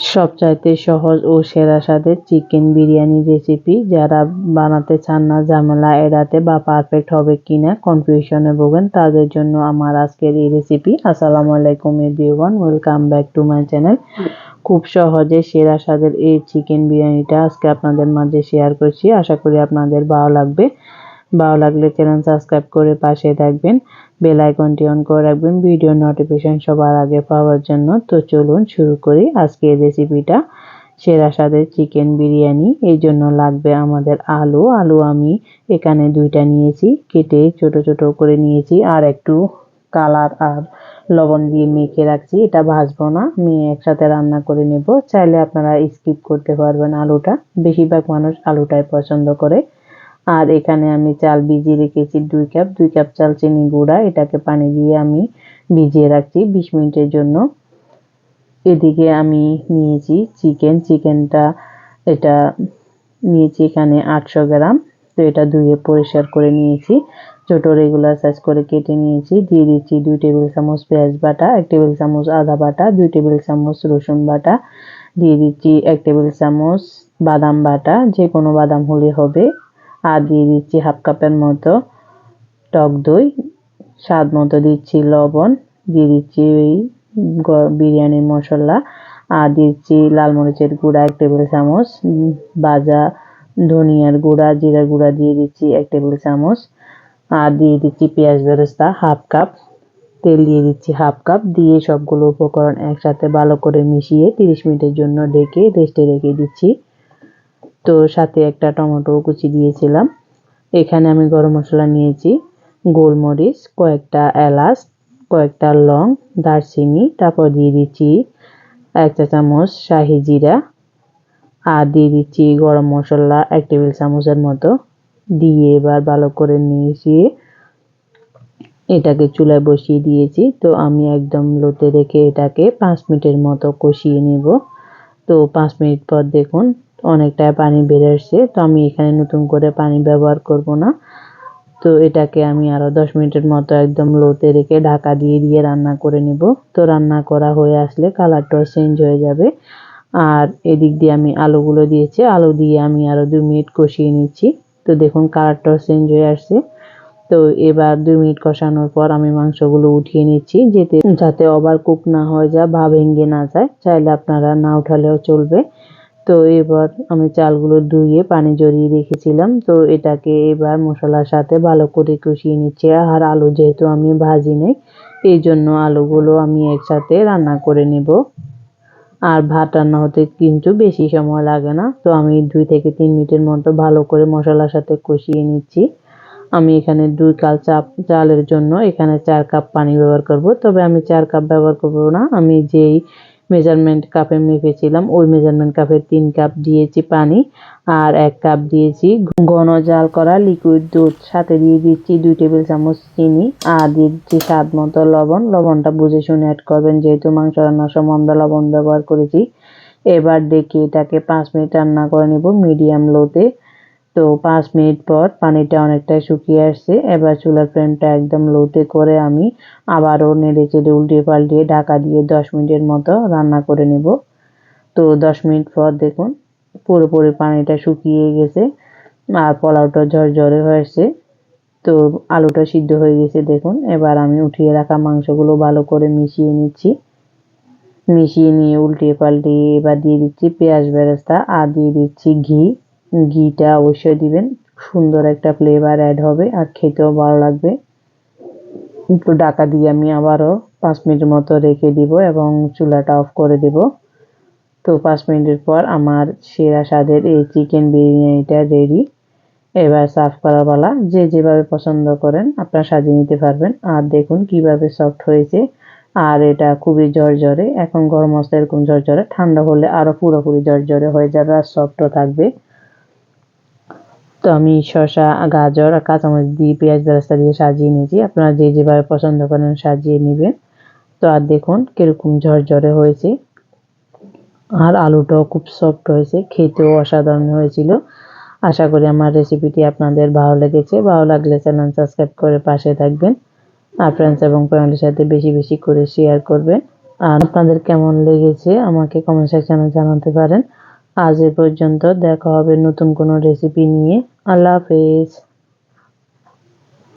সবচাইতে সহজ ও সেরা স্বাদের চিকেন বিরিয়ানি রেসিপি যারা বানাতে চান না, ঝামেলা এড়াতে বা পারফেক্ট হবে কিনা কনফিউশনে ভোগেন, তাদের জন্য আমার আজকের এই রেসিপি আসসালামু আলাইকুম everyone welcome back to my channel খুব সহজে সেরা স্বাদের এই চিকেন বিরিয়ানিটা আজকে আপনাদের মাঝে শেয়ার করছি। আশা করি আপনাদের ভালো লাগবে। ভালো লাগলে চ্যানেল সাবস্ক্রাইব করে পাশে থাকবেন। বেল আইকনটি অন করে রাখবেন, ভিডিও নোটিফিকেশন সবার আগে পাওয়ার জন্য। তো চলুন শুরু করি আজকের রেসিপিটা সেরা স্বাদের চিকেন বিরিয়ানি, এই জন্য লাগবে আমাদের আলু। আলু আমি এখানে দুইটা নিয়েছি, কেটে ছোট ছোট করে নিয়েছি, আর একটু কালার আর লবণ দিয়ে মেখে রাখছি। এটা ভাজবো না আমি একসাথে রান্না করে নেব। চাইলে আপনারা স্কিপ করতে পারবেন আলুটা। বেশিরভাগ মানুষ আলুটাই পছন্দ করে। আর এখানে আমি চাল ভিজিয়ে রেখেছি দুই কাপ দুই কাপ চাল চিনি গুঁড়া। এটাকে পানি দিয়ে আমি ভিজিয়ে রাখছি বিশ মিনিটের জন্য। এদিকে আমি নিয়েছি চিকেন। চিকেনটা এটা নিয়েছি এখানে আটশো গ্রাম। তো এটা ধুয়ে পরিষ্কার করে নিয়েছি। ছোট রেগুলার সাইজ করে কেটে নিয়েছি। দিয়ে দিচ্ছি দুই টেবিল চামচ পেঁয়াজ বাটা, এক টেবিল চামচ আদা বাটা, দুই টেবিল চামচ রসুন বাটা। দিয়ে দিচ্ছি এক টেবিল চামচ বাদাম বাটা। যে কোনো বাদাম হলে হবে। আর দিয়ে দিচ্ছি হাফ কাপের মতো। টক দই, স্বাদ মতো দিচ্ছি লবণ, দিয়ে দিচ্ছি ওই বিরিয়ানির মশলা, আর দিচ্ছি লাল মরিচের গুঁড়া এক টেবিল চামচ, ভাজা ধনিয়ার গুঁড়া জিরা গুঁড়া দিয়ে দিচ্ছি এক টেবিল চামচ, আর দিয়ে দিচ্ছি পেঁয়াজ বেরেস্তা হাফ কাপ, তেল দিয়ে দিচ্ছি হাফ কাপ, দিয়ে সবগুলো উপকরণ একসাথে ভালো করে মিশিয়ে তিরিশ মিনিটের জন্য ডেকে রেস্টে রেখে দিচ্ছি। তো সাথে একটা টমেটো কুচি দিয়েছিলাম। এখানে আমি গরম মশলা নিয়েছি, গোলমরিচ, কয়েকটা এলাচ, কয়েকটা লং, দারচিনি, তারপর দিয়ে দিচ্ছি এক চা চামচ শাহি জিরা, আর দিয়ে দিচ্ছি গরম মশলা এক টেবিল চামচের মতো। দিয়ে এবার ভালো করে মিশিয়ে এটাকে চুলায় বসিয়ে দিয়েছি। তো আমি একদম লোতে রেখে এটাকে পাঁচ মিনিটের মতো কষিয়ে নেব। তো পাঁচ মিনিট পর দেখুন অনেকটা পানি বেড়ে আসছে। তো আমি এখানে নতুন করে পানি ব্যবহার করব না। তো এটাকে আমি আরও দশ মিনিটের মতো একদম লোতে রেখে ঢাকা দিয়ে দিয়ে রান্না করে নেব। তো রান্না করা হয়ে আসলে কালারটাও চেঞ্জ হয়ে যাবে। আর এদিক দিয়ে আমি আলুগুলো দিয়েছি। আলু দিয়ে আমি আরও দু মিনিট কষিয়ে নিচ্ছি। তো দেখুন কালারটাও চেঞ্জ হয়ে আসছে। তো এবার দুই মিনিট কষানোর পর আমি মাংসগুলো উঠিয়ে নিচ্ছি। যেতে যাতে ওভার কুক না হয়ে যায় বা ভেঙে না যায়। চাইলে আপনারা না উঠালেও চলবে। তো এবার আমি চালগুলো ধুয়ে পানি জড়িয়ে রেখেছিলাম। তো এটাকে এবার মশলার সাথে ভালো করে কষিয়ে নিচ্ছি। আর আলু যেহেতু আমি ভাজি নেই, এই জন্য আলুগুলো আমি একসাথে রান্না করে নেব। আর ভাত রান্না হতে কিন্তু বেশি সময় লাগে না। তো আমি দুই থেকে তিন মিনিটের মতো ভালো করে মশলার সাথে কষিয়ে নিচ্ছি। আমি এখানে দুই কাল চাপ চালের জন্য এখানে চার কাপ পানি ব্যবহার করব। তবে আমি চার কাপ ব্যবহার করব না। আমি যেই মেজারমেন্ট কাপে মেপেছিলাম। ওই মেজারমেন্ট কাপে তিন কাপ দিয়েছি পানি আর এক কাপ দিয়েছি ঘন জাল করা লিকুইড দুধ। সাথে দিয়ে দিচ্ছি দুই টেবিল চামচ চিনি আর দিচ্ছি স্বাদ মতো লবণ। লবণটা বুঝে শুনে অ্যাড করবেন। যেহেতু মাংস রান্নার সময় আমরা লবণ ব্যবহার করেছি, এবার দেখি এটাকে পাঁচ মিনিট রান্না করে নেব মিডিয়াম লোতে তো পাঁচ মিনিট পর পানিটা অনেকটাই শুকিয়ে আসছে। এবার চুলার ফ্লেমটা একদম লোতে করে আমি আবারও নেড়ে চেড়ে উল্টিয়ে পাল্টিয়ে ঢাকা দিয়ে দশ মিনিটের মতো রান্না করে নেব। তো দশ মিনিট পর দেখুন পুরোপুরি পানিটা শুকিয়ে গেছে আর পোলাওটা ঝরঝরে হয়েছে। তো আলুটা সিদ্ধ হয়ে গেছে দেখুন। এবার আমি উঠিয়ে রাখা মাংসগুলো ভালো করে মিশিয়ে নিচ্ছি। মিশিয়ে নিয়ে উল্টিয়ে পাল্টিয়ে এবার দিয়ে দিচ্ছি পেঁয়াজ বেরেস্তা আর দিয়ে দিচ্ছি ঘি। ঘিটা অবশ্যই দিবেন। সুন্দর একটা ফ্লেভার অ্যাড হবে আর খেতেও ভালো লাগবে। একটু ডাকা দিয়ে আমি আবারও পাঁচ মিনিট মতো রেখে দিব এবং চুলাটা অফ করে দেব। তো পাঁচ মিনিটের পর আমার সেরা স্বাদের এই চিকেন বিরিয়ানিটা রেডি এবার সার্ভ করা বলা যে যেভাবে পছন্দ করেন আপনারা সাজিয়ে নিতে পারবেন। আর দেখুন কীভাবে সফট হয়েছে। আর এটা খুবই ঝরঝরে। এখন গরম মশলা এরকম ঝরঝরে। ঠান্ডা হলে আরও পুরোপুরি ঝরঝরে হয়ে যাবে আর সফটও থাকবে। তো আমি শসা, গাজর আর কাঁচামরিচ দিয়ে পেঁয়াজ বেরেস্তা দিয়ে সাজিয়ে নিয়েছি। আপনারা যে যেভাবে পছন্দ করেন সাজিয়ে নেবেন। তো আর দেখুন কীরকম ঝরঝরে হয়েছে। আর আলুটাও খুব সফট হয়েছে, খেতেও অসাধারণ হয়েছিল। আশা করি আমার রেসিপিটি আপনাদের ভালো লেগেছে। ভালো লাগলে চ্যানেল সাবস্ক্রাইব করে পাশে থাকবেন। আর ফ্রেন্ডস এবং ফ্যামিলির সাথে বেশি বেশি করে শেয়ার করবেন। আর আপনাদের কেমন লেগেছে আমাকে কমেন্ট সেকশনে জানাতে পারেন। আজ এ পর্যন্ত দেখা হবে নতুন কোনো রেসিপি নিয়ে। আল্লাহ হাফেজ